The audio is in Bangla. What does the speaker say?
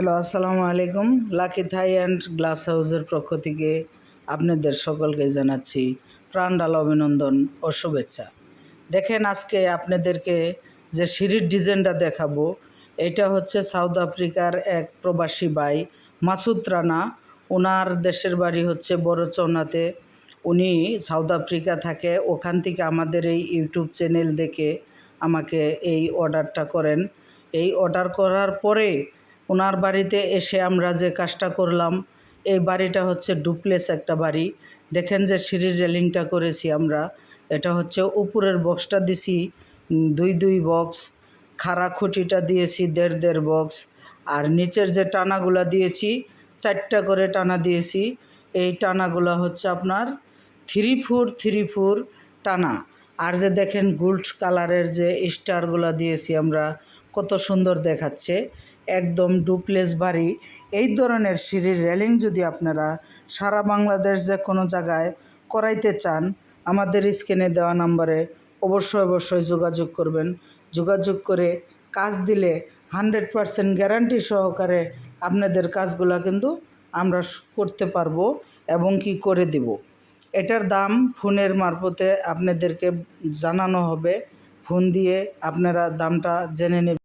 হ্যালো, আসসালামু আলাইকুম। লাকি থাই অ্যান্ড গ্লাস হাউসের পক্ষ থেকে আপনাদের সকলকে জানাচ্ছি প্রাণডাল অভিনন্দন ও শুভেচ্ছা। দেখেন, আজকে আপনাদেরকে যে সিঁড়ির ডিজাইনটা দেখাবো, এটা হচ্ছে সাউথ আফ্রিকার এক প্রবাসী বাই মাসুদ রানা। ওনার দেশের বাড়ি হচ্ছে বড়চৌনাতে উনি সাউথ আফ্রিকা থাকে। ওখান থেকে আমাদের এই ইউটিউব চ্যানেল দেখে আমাকে এই অর্ডারটা করেন। এই অর্ডার করার পরে ওনার বাড়িতে এসে আমরা যে কাজটা করলাম, এই বাড়িটা হচ্ছে ডুপ্লেস একটা বাড়ি। দেখেন যে সিঁড়ির রেলিংটা করেছি আমরা। এটা হচ্ছে উপরের বক্সটা দিছি দুই দুই বক্স, খাড়া খুঁটিটা দিয়েছি দেড় দেড় বক্স, আর নিচের যে টানাগুলা দিয়েছি, চারটা করে টানা দিয়েছি। এই টানাগুলা হচ্ছে আপনার থ্রি ফোর থ্রি ফোর টানা। আর যে দেখেন গোল্ড কালারের যে স্টারগুলো দিয়েছি আমরা, কত সুন্দর দেখাচ্ছে। একদম ডুপ্লেস বাড়ি। এই ধরনের সিঁড়ির রেলিং যদি আপনারা সারা বাংলাদেশ যে কোনো জায়গায় করাইতে চান, আমাদের স্ক্রিনে দেওয়া নাম্বারে অবশ্যই অবশ্যই যোগাযোগ করবেন। যোগাযোগ করে কাজ দিলে হান্ড্রেড পারসেন্ট গ্যারান্টি সহকারে আপনাদের কাজগুলো কিন্তু আমরা করতে পারব এবং কি করে দেব। এটার দাম ফোনের মারফতে আপনাদেরকে জানানো হবে। ফোন দিয়ে আপনারা দামটা জেনে নেবেন।